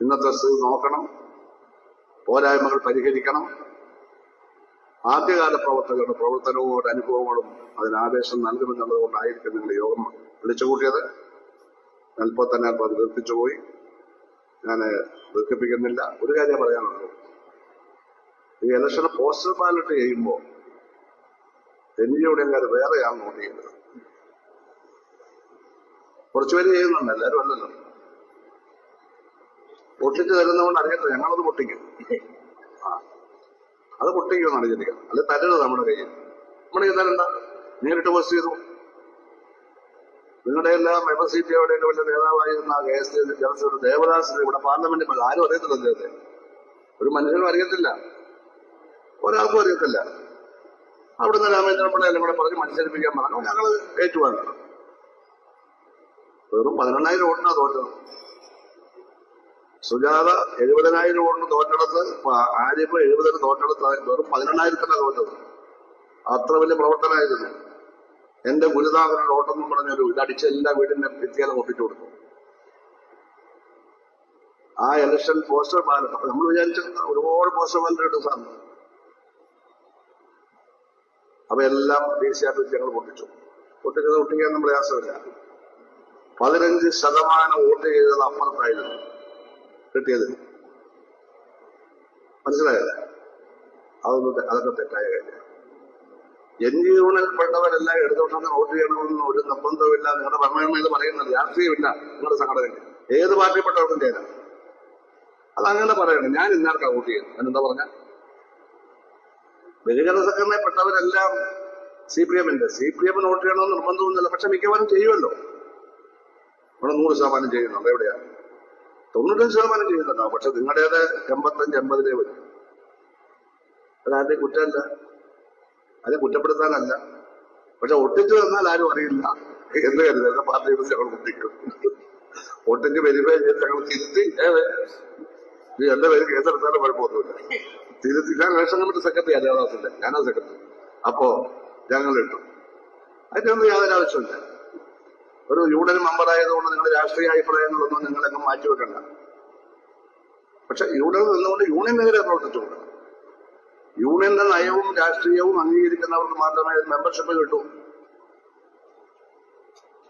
ഇന്നത്തെ സ്ഥിതി നോക്കണം പോരായ്മകൾ പരിഹരിക്കണം. ആദ്യകാല പ്രവർത്തകരുടെ പ്രവർത്തനവും അനുഭവങ്ങളും അതിന് ആവേശം നൽകുമെന്നുള്ളത് കൊണ്ടായിരിക്കും നിങ്ങൾ യോഗം വിളിച്ചു കൂട്ടിയത്. അല്പം തന്നെ അല്പം അത് ദീർഘിച്ചു പോയി. ഞാൻ ദീർഘിപ്പിക്കുന്നില്ല. ഒരു കാര്യം പറയാനുള്ളൂ. ഈ ഇലക്ഷന് പോസ്റ്റർ ബാലറ്റ് ചെയ്യുമ്പോൾ ഒയുടെ വേറെയാണ് നോട്ട് ചെയ്യുന്നത്. കുറച്ചുപേര് ചെയ്യുന്നുണ്ട്. എല്ലാവരും അല്ലല്ലോ. പൊട്ടിച്ച് തരുന്നതുകൊണ്ട് അറിയട്ടെ ഞങ്ങളത് പൊട്ടിക്കും. ആ. അത് പൊട്ടിക്കുമെന്നാണ് ചിന്തിക്കുന്നത് അല്ലെ തരരുത് നമ്മുടെ കയ്യിൽ. നമ്മുടെ കയ്യിൽ നേരിട്ട് പോസ്റ്റ് ചെയ്തു. നിങ്ങളുടെ എല്ലാം എം സി ടി വലിയ നേതാവായിരുന്ന കെ എസ് ജനസേന ദേവദാസ് ഇവിടെ പാർലമെന്റിൽ. ആരും അറിയത്തില്ല അദ്ദേഹത്തെ. ഒരു മനുഷ്യനും അറിയത്തില്ല. ഒരാൾക്കും അറിയത്തില്ല. അവിടുന്ന് രാമേന്ദ്രൻ പിള്ള എല്ലാം കൂടെ പറഞ്ഞ് മത്സരിപ്പിക്കാൻ പറഞ്ഞു. ഞങ്ങൾ ഏറ്റുവാങ്ങണം വെറും പതിനെണ്ണായിരം വോട്ടിനാ തോറ്റത്. സുജാത എഴുപതിനായിരം കൊണ്ട് തോറ്റെടുത്ത് ഇപ്പൊ ആര്യപ്പ് എഴുപതിന് തോറ്റെടുത്ത് വെറും പതിനെണ്ണായിരത്തിനാണ് തോറ്റത്. അത്ര വലിയ പ്രവർത്തനമായിരുന്നു എന്റെ ഗുരുനാഥനോട് ഓട്ടെന്നും പറഞ്ഞൊരു ഇതടിച്ച എല്ലാ വീടിന്റെ ഭിത്തിയാലും ഒപ്പിച്ചു കൊടുത്തു. ആ ഇലക്ഷൻ പോസ്റ്റർ ബാലറ്റ് അപ്പൊ നമ്മൾ വിചാരിച്ച ഒരുപാട് പോസ്റ്റർ ബാലറ്റ് കിട്ടും സാറിന് അപ്പൊ എല്ലാം ആർ ഞങ്ങൾ പൊട്ടിച്ചു. പൊട്ടിച്ചത് പൊട്ടിക്കാൻ നമ്മൾ പ്രയാസമില്ല. പതിനഞ്ച് ശതമാനം വോട്ട് ചെയ്തത് അപ്പുറത്തായിരുന്നു. കിട്ടിയത്. മനസ്സിലായല്ലേ? അതൊന്നും അതൊക്കെ തെറ്റായ കാര്യമാണ്. എൻ ജി യൂണിൽപ്പെട്ടവരെല്ലാം ഇടതുപക്ഷത്തിന് വോട്ട് ചെയ്യണമെന്ന് ഒരു നിർബന്ധമില്ല നിങ്ങളുടെ ഭരണഘടന ഇത് പറയുന്നത് രാഷ്ട്രീയമില്ല. നിങ്ങളുടെ സംഘടനയ്ക്ക് ഏത് പാർട്ടിപ്പെട്ടവർക്കും ചേരാം. അതങ്ങനെ പറയണം. ഞാൻ ഇന്നാർക്കാ വോട്ട് ചെയ്യുന്നത്? അതിനെന്താ പറഞ്ഞ? ബഹുജന സംഘടനയിൽ പെട്ടവരെല്ലാം സി പി എമ്മിന്റെ. സി പി എമ്മിന് വോട്ട് ചെയ്യണമെന്ന് നിർബന്ധമൊന്നുമില്ല. പക്ഷെ മിക്കവാറും ചെയ്യുമല്ലോ. ഇവിടെ നൂറ് ശതമാനം ചെയ്യുന്നുണ്ട്. എവിടെയാ? തൊണ്ണൂറ്റഞ്ച് ശതമാനം ചെയ്യുന്നുണ്ടാവും. പക്ഷെ നിങ്ങളുടേത് എൺപത്തഞ്ച് എൺപതിലേ വരും. അതാരുടെ കുറ്റമല്ല. അത് കുറ്റപ്പെടുത്താനല്ല. പക്ഷെ ഒട്ടിച്ചു തന്നാൽ ആരും അറിയില്ല എന്ന് കരുതരുത് പാർട്ടിയുടെ ഞങ്ങൾ ഒട്ടിക്കും? ഒട്ടിച്ച് ചെയ്ത് ഞങ്ങൾ തിരുത്തി. ഇത് എന്റെ പേര് കേസെടുത്താലും കുഴപ്പമൊന്നുമില്ല. തിരുത്തി. ഞാൻ ഇലക്ഷൻ കമ്മിറ്റി സെക്രട്ടറി അല്ലാതാസില്ല ഞാനാ സെക്രട്ടറി. അപ്പോ ഞങ്ങൾ ഇട്ടു. അതിനൊന്നും യാതൊരു ആവശ്യമില്ല ഒരു യൂണിയൻ മെമ്പർ ആയതുകൊണ്ട് നിങ്ങളുടെ രാഷ്ട്രീയ അഭിപ്രായങ്ങളൊന്നും നിങ്ങളെങ്ങും മാറ്റിവെക്കണ്ട പക്ഷെ യൂണിയൻ നിന്നുകൊണ്ട് യൂണിയനെതിരെ പ്രവർത്തിച്ചുകൊണ്ട്. യൂണിയന്റെ നയവും രാഷ്ട്രീയവും അംഗീകരിക്കുന്നവർക്ക് മാത്രമേ മെമ്പർഷിപ്പ് കിട്ടൂ.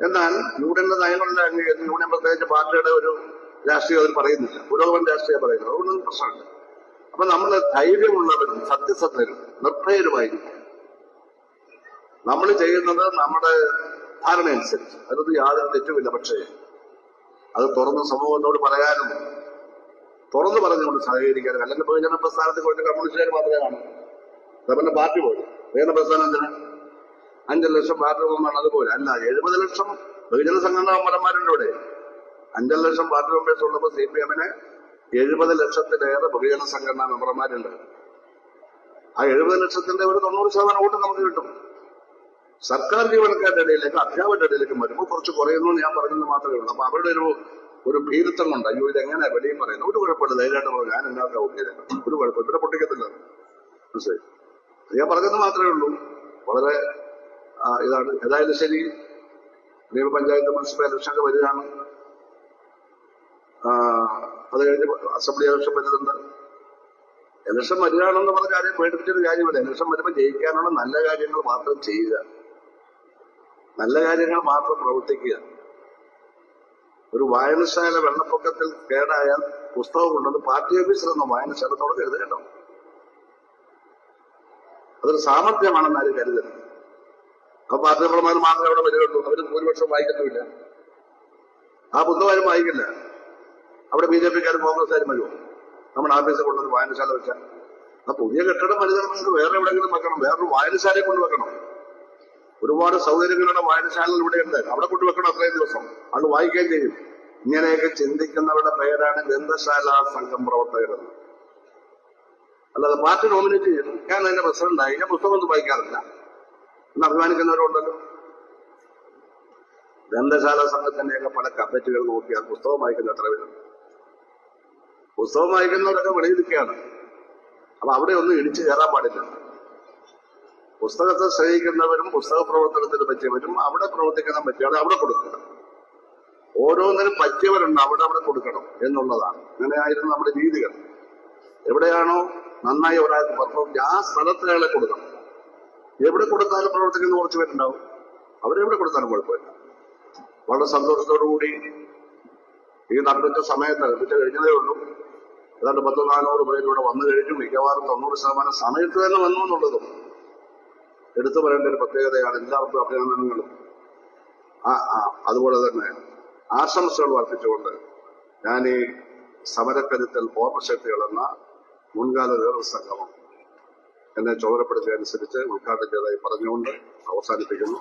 എന്നാൽ യൂണിയന്റെ നയങ്ങളുടെ അംഗീകരിച്ച് യൂണിയൻ പ്രത്യേകിച്ച് പാർട്ടിയുടെ ഒരു രാഷ്ട്രീയം അവർ പറയുന്നില്ല. പുരോഗമൻ രാഷ്ട്രീയം പറയുന്നത് അതുകൊണ്ടൊന്നും പ്രശ്നമില്ല. അപ്പൊ നമ്മൾ ധൈര്യമുള്ളവരും സത്യസന്ധരും നിർഭയരുമായിരിക്കും. നമ്മൾ ചെയ്യുന്നത് നമ്മുടെ ധാരണയനുസരിച്ച്. അതിനൊന്നും യാതൊരു തെറ്റുമില്ല. പക്ഷേ അത് തുറന്ന് സമൂഹത്തോട് പറയാനും തുറന്നു പറഞ്ഞുകൊണ്ട് സഹകരിക്കാനും അല്ലെങ്കിൽ ബഹുജന പ്രസ്ഥാനത്തിൽ പോയിട്ട് കമ്മ്യൂണിസ്റ്റുകാർ മാത്രമേ കാണൂ. അതെ പാർട്ടി പോയി. ബഹുജന പ്രസ്ഥാനം എന്തിനാ? അഞ്ചു ലക്ഷം പാർട്ടി മെമ്പറാണ് അതുപോലെ അല്ല എഴുപത് ലക്ഷം ബഹുജന സംഘടനാ മെമ്പർമാരുണ്ട് ഇവിടെ. അഞ്ചര ലക്ഷം പാർട്ടി മെമ്പേഴ്സ് ഉള്ളപ്പോൾ സി പി എമ്മിന് എഴുപത് ലക്ഷത്തിലേറെ ബഹുജന സംഘടനാ മെമ്പർമാരുണ്ട്. ആ എഴുപത് ലക്ഷത്തിന്റെ ഒരു തൊണ്ണൂറ് ശതമാനം വോട്ട് നമുക്ക് കിട്ടും. സർക്കാർ ജീവനക്കാരുടെ ഇടയിലേക്ക് അധ്യാപകരുടെ ഇടയിലേക്ക് വരുമ്പോൾ കുറച്ച് കുറയുന്നു ഞാൻ പറഞ്ഞത് മാത്രമേ ഉള്ളൂ. അപ്പൊ അവരുടെ ഒരു ഒരു ഭീരുത്വം കൊണ്ട് അയ്യോ ഇത് എങ്ങനെയാ വെളിയും പറയുന്നത്? ഒരു കുഴപ്പമില്ല ധൈര്യമായിട്ട് പറഞ്ഞു ഞാൻ എല്ലാവർക്കും ഓക്കെ ഒരു കുഴപ്പം ഇവിടെ പൊട്ടിക്കത്തില്ല. മനസ്സിലായി? ഞാൻ പറഞ്ഞത് മാത്രമേ ഉള്ളൂ. വളരെ ഇതാണ്. ഏതായാലും ശരി. നിയമപഞ്ചായത്ത് മുനിസിപ്പൽ ഇലക്ഷൻ വരികയാണ്. അത് കഴിഞ്ഞ് അസംബ്ലി ഇലക്ഷൻ വരുന്നുണ്ട്. ഇലക്ഷൻ വരികയാണെന്ന് പറഞ്ഞ കാര്യം പേടിപ്പിച്ചൊരു കാര്യമില്ല. ഇലക്ഷൻ വരുമ്പോൾ ജയിക്കാനുള്ള നല്ല കാര്യങ്ങൾ മാത്രം ചെയ്യുക. നല്ല കാര്യങ്ങൾ മാത്രം പ്രവർത്തിക്കുക. ഒരു വായനശാല വെള്ളപ്പൊക്കത്തിൽ കേടായാൽ പുസ്തകം കൊണ്ടത് പാർട്ടി ഓഫീസിൽ നിന്ന് വായനശാലത്തോടെ കരുത് കേട്ടോ. അതൊരു സാമർഥ്യമാണെന്ന് ആരും കരുതരുത്. അപ്പൊ പാർട്ടി മെമ്പർമാർ മാത്രമേ അവിടെ വരികയുള്ളൂ. അവർ ഭൂരിപക്ഷം വായിക്കത്തുമില്ല. ആ പുസ്തകം വായിക്കില്ല. അവിടെ ബി ജെ പിക്കാരും കോൺഗ്രസ്സുകാരും വരുമോ നമ്മുടെ ഓഫീസിൽ കൊണ്ടൊരു വായനശാല വെച്ചാൽ. ആ പുതിയ കെട്ടിടം വലുതാണെങ്കിൽ വേറെ എവിടെയെങ്കിലും വെക്കണം. വേറൊരു വായനശാലയെ കൊണ്ട് വെക്കണം ഒരുപാട് സൗകര്യങ്ങളുടെ വായനശാലകൾ ഇവിടെ ഉണ്ട് അവിടെ കൊണ്ടുവെക്കണം അത്രയും ദിവസം. അത് വായിക്കുകയും ചെയ്യും. ഇങ്ങനെയൊക്കെ ചിന്തിക്കുന്നവരുടെ പേരാണ് ഗ്രന്ഥശാല സംഘം പ്രവർത്തകരെന്ന് അല്ലാതെ പാർട്ടി നോമിനേറ്റ് ചെയ്തു ഞാൻ അതിന്റെ പ്രസിഡന്റായി ഞാൻ പുസ്തകമൊന്നും വായിക്കാറില്ല. എന്ന് അഭിമാനിക്കുന്നവരുണ്ടല്ലോ. ഗ്രന്ഥശാല സംഘത്തിന്റെയൊക്കെ പല കമ്മിറ്റികൾ നോക്കിയാൽ പുസ്തകം വായിക്കുന്ന എത്ര പേരുണ്ട് പുസ്തകം വായിക്കുന്നവരൊക്കെ വെളിയിലിരിക്കുകയാണ് അപ്പൊ അവിടെ ഒന്നും ഇടിച്ചു കയറാൻ പാടില്ല. പുസ്തകത്തെ സ്നേഹിക്കുന്നവരും പുസ്തക പ്രവർത്തനത്തിന് പറ്റിയവരും അവിടെ പ്രവർത്തിക്കുന്ന പറ്റിയാണ് അവിടെ കൊടുക്കുക ഓരോന്നിനും പറ്റിയവരുണ്ട് അവിടെ അവിടെ കൊടുക്കണം എന്നുള്ളതാണ്. അങ്ങനെയായിരുന്നു നമ്മുടെ രീതികൾ. എവിടെയാണോ നന്നായി ഒരാൾക്ക് പെർഫോം ആ സ്ഥലത്ത് അയാളെ കൊടുക്കണം. എവിടെ കൊടുത്താലും പ്രവർത്തിക്കുന്ന കുറച്ച് പേരുണ്ടാവും. അവരെവിടെ കൊടുത്താലും കുഴപ്പമില്ല. വളരെ സന്തോഷത്തോടു കൂടി ഈ നട്ടുച്ച സമയത്ത് നട്ടുച്ച കഴിഞ്ഞതേ ഉള്ളൂ. ഏതാണ്ട് പത്ത് നാനൂറ് പേരിവിടെ വന്നു കഴിഞ്ഞു. മിക്കവാറും തൊണ്ണൂറ് ശതമാനം സമയത്ത് തന്നെ വന്നു എന്നുള്ളതും. എടുത്തു പറയേണ്ട ഒരു പ്രത്യേകതയാണ് എല്ലാവർക്കും അഭിനന്ദനങ്ങളും. ആ ആ അതുപോലെ തന്നെ ആശംസകൾ വർദ്ധിച്ചുകൊണ്ട് ഞാൻ ഈ സമരക്കരുത്തൽ ഓർമ്മശക്തികൾ എന്ന മുൻകാല നേതൃ സംഗമം എന്നെ ചുമതലപ്പെടുത്തിയതനുസരിച്ച് ഉദ്ഘാടനം ചെയ്തതായി പറഞ്ഞുകൊണ്ട് അവസാനിപ്പിക്കുന്നു.